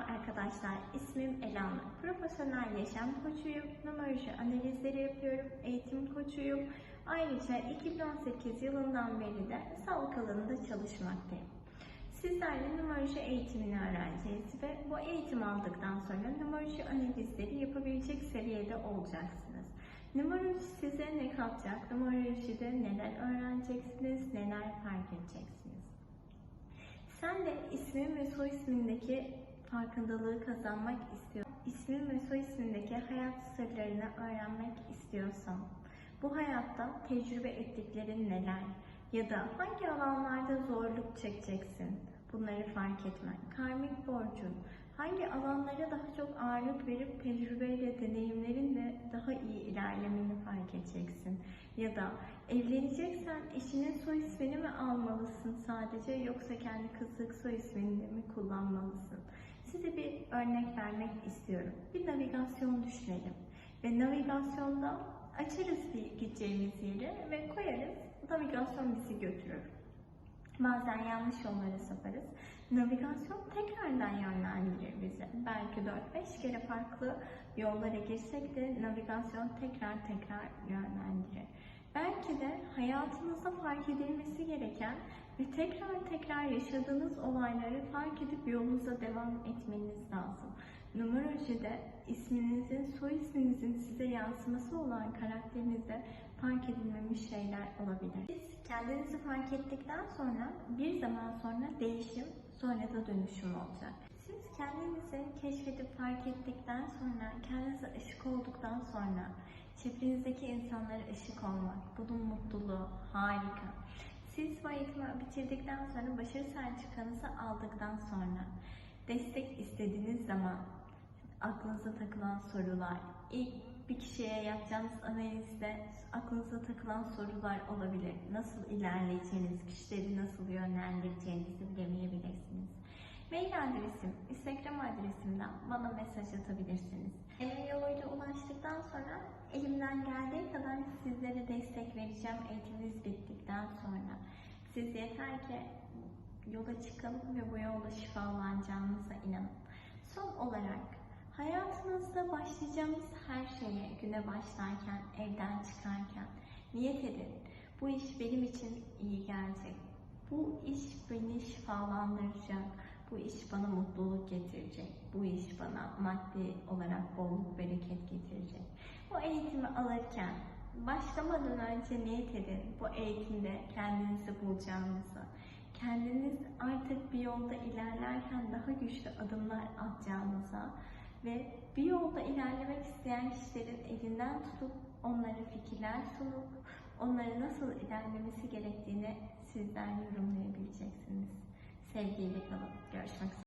arkadaşlar, ismim Elanur. Profesyonel yaşam koçuyum, numeroloji analizleri yapıyorum, eğitim koçuyum. Ayrıca 2018 yılından beri de sağlık alanında çalışmaktayım. Sizlerle numeroloji eğitimini öğreneceğiz ve bu eğitim aldıktan sonra numeroloji analizleri yapabilecek seviyede olacaksınız. Numeroloji size ne katacak? Numerolojide neler öğreneceksiniz, neler fark edeceksiniz? Sen de ismin ve soy ismindeki farkındalığı kazanmak istiyorsan, ismin ve soy ismindeki hayat sırlarını öğrenmek istiyorsan, bu hayatta tecrübe ettiklerin neler ya da hangi alanlarda zorluk çekeceksin bunları fark etmen, karmik borcun, hangi alanlara daha çok ağırlık verip tecrübeyle, deneyimlerinle daha iyi ilerlemeni fark edeceksin. Ya da evleneceksen eşinin soy ismini mi almalısın sadece yoksa kendi kızlık soy ismini mi kullanmalısın? Size bir örnek vermek istiyorum. Bir navigasyon düşünelim. Ve navigasyonda açarız bir gideceğimiz yeri ve koyarız. Navigasyon bizi götürür. Bazen yanlış yollara saparız. Navigasyon tekrardan yönlendirir bizi. Belki 4-5 kere farklı yollara girsek de navigasyon tekrar tekrar yönlendirir. Belki de hayatınızda fark edilmesi gereken ve tekrar tekrar yaşadığınız olayları fark edip yolunuza devam etmeniz lazım. Numerolojide isminizin, soy isminizin size yansıması olan karakterinizde fark edilmemiş şeyler olabilir. Siz kendinizi fark ettikten sonra bir zaman sonra değişim, sonra da dönüşüm olacak. Siz kendinizi keşfedip fark ettikten sonra, kendinize ışık olduktan sonra, çevrenizdeki insanlara ışık olmak, bunun mutluluğu harika. Siz bu eğitimi bitirdikten sonra başarı sertifikanızı aldıktan sonra destek istediğiniz zaman aklınıza takılan sorular, ilk bir kişiye yapacağınız analizde aklınıza takılan sorular olabilir. Nasıl ilerleyeceğiniz, kişileri nasıl yönlendireceğinizi bilemeyebilirsiniz. Mail adresim, Instagram adresimden bana mesaj atabilirsiniz. Email yoluyla ulaştıktan sonra elimden geldiği kadar sizlere destek vereceğim eğitiminiz bittikten sonra. Siz yeter ki yola çıkalım ve bu yolda şifalanacağınıza inanın. Son olarak hayatınızda başlayacağımız her şeye güne başlarken, evden çıkarken niyet edin. Bu iş benim için iyi gelecek. Bu iş beni şifalandıracak. Bu iş bana mutluluk getirecek. Bu iş bana maddi olarak bolluk, bereket getirecek. Bu eğitimi alırken başlamadan önce niyet edin. Bu eğitimde kendinizi bulacağınızı, kendiniz artık bir yolda ilerlerken daha güçlü adımlar atacağınıza ve bir yolda ilerlemek isteyen kişilerin elinden tutup onlara fikirler sunup onları nasıl ilerlemesi gerektiğini sizler yorumlayabileceksiniz. Sevgiyle kalın. Görüşmek üzere.